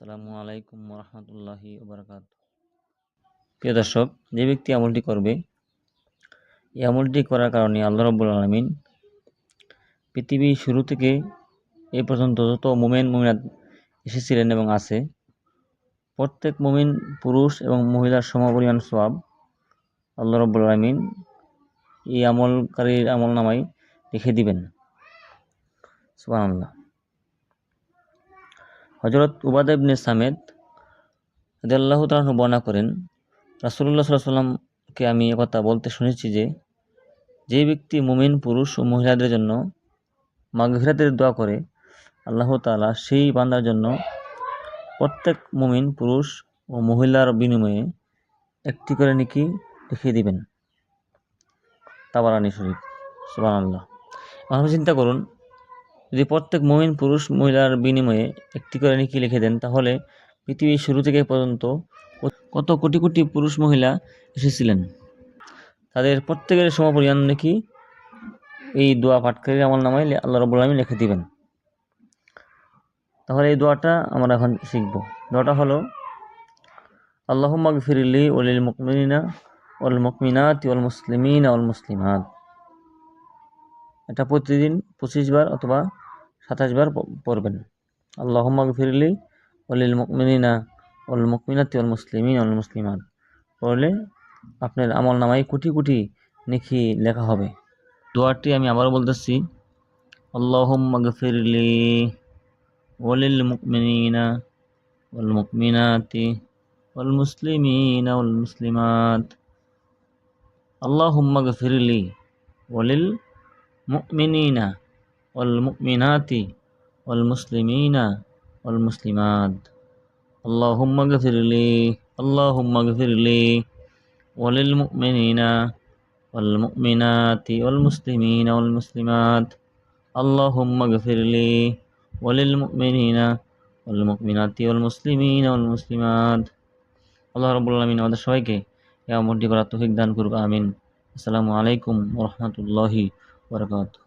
আসসালামু আলাইকুম রহমতুল্লাহি ওবরাকাত। প্রিয় দর্শক, যে ব্যক্তি আমলটি করবে, এই আমলটি করার কারণে আল্লাহ রব্বুল আলমিন পৃথিবীর শুরু থেকে এ পর্যন্ত যত মোমেন, মুমিনাত এসেছিলেন এবং আছে, প্রত্যেক মুমিন পুরুষ এবং মহিলার সমপরিমাণ সোয়াব আল্লাহ রব্বুল আলমিন এই আমলকারীর আমল নামাই রেখে দিবেন। সুবাহ আল্লাহ হজরত উবাদ ইবনে সামেদ আল্লাহ তালু বর্ণনা করেন রাসুল্লাহ সাল্লাহ সাল্লামকে আমি একথা বলতে শুনেছি যে যে ব্যক্তি মুমিন, পুরুষ ও মহিলাদের জন্য মাগফিরাতের দোয়া করে, আল্লাহ তালা সেই বান্দার জন্য প্রত্যেক মুমিন, পুরুষ ও মহিলার বিনিময়ে একটি করে নিকি লিখিয়ে দিবেন। তাবারানি শরীফ সুবান আল্লাহ চিন্তা করুন যদি প্রত্যেক মমিন পুরুষ মহিলার বিনিময়ে একটি করে নিকি লিখে দেন, তাহলে পৃথিবীর শুরু থেকে পর্যন্ত কত কোটি কোটি পুরুষ মহিলা এসেছিলেন? তাদের প্রত্যেকের সমপরিমাণ নাকি এই দোয়া পাঠকারীর আমল নামায় আল্লাহ রবুল আলমী লিখে দিবেন। তাহলে এই দোয়াটা আমরা এখন শিখব। দোয়াটা হলো আল্লাহ ফিরিলি ওলিল মুকমিনা ওল মুকমিনাত ওল মুসলিমিন ওল মুসলিমাত। এটা প্রতিদিন পঁচিশ বার অথবা সাতাশ বার পড়বেন। আল্লাহ ফিরলি অলিল মুকমিনা অল মুকমিনাতি অল মুসলিমিন অল মুসলিমান পড়লে আপনার আমল নামাই কোটি কোটি নেখি লেখা হবে। দোয়ারটি আমি আবারও বলতেছি আল্লাহ ফিরলি ওলিল মুকমিনা অল মুকমিনাতি অল মুসলিমিন অল মুসলিমাত। আল্লাহ ফিরলি ওলিল মুমিনিনা والمؤمنات والمسلمين والمسلمات اللهم اغفر لي اللهم اغفر لي وللمؤمنين والمؤمنات والمسلمين والمسلمات اللهم اغفر لي وللمؤمنين والمؤمنات والمسلمين والمسلمات আল্লাহ রবুল আলমিন আমাদের সবাইকে এই আমলটি করার তৌফিক দান করুক আমিন আসসালামু আলাইকুম ওরহমতুল্লাহি What about?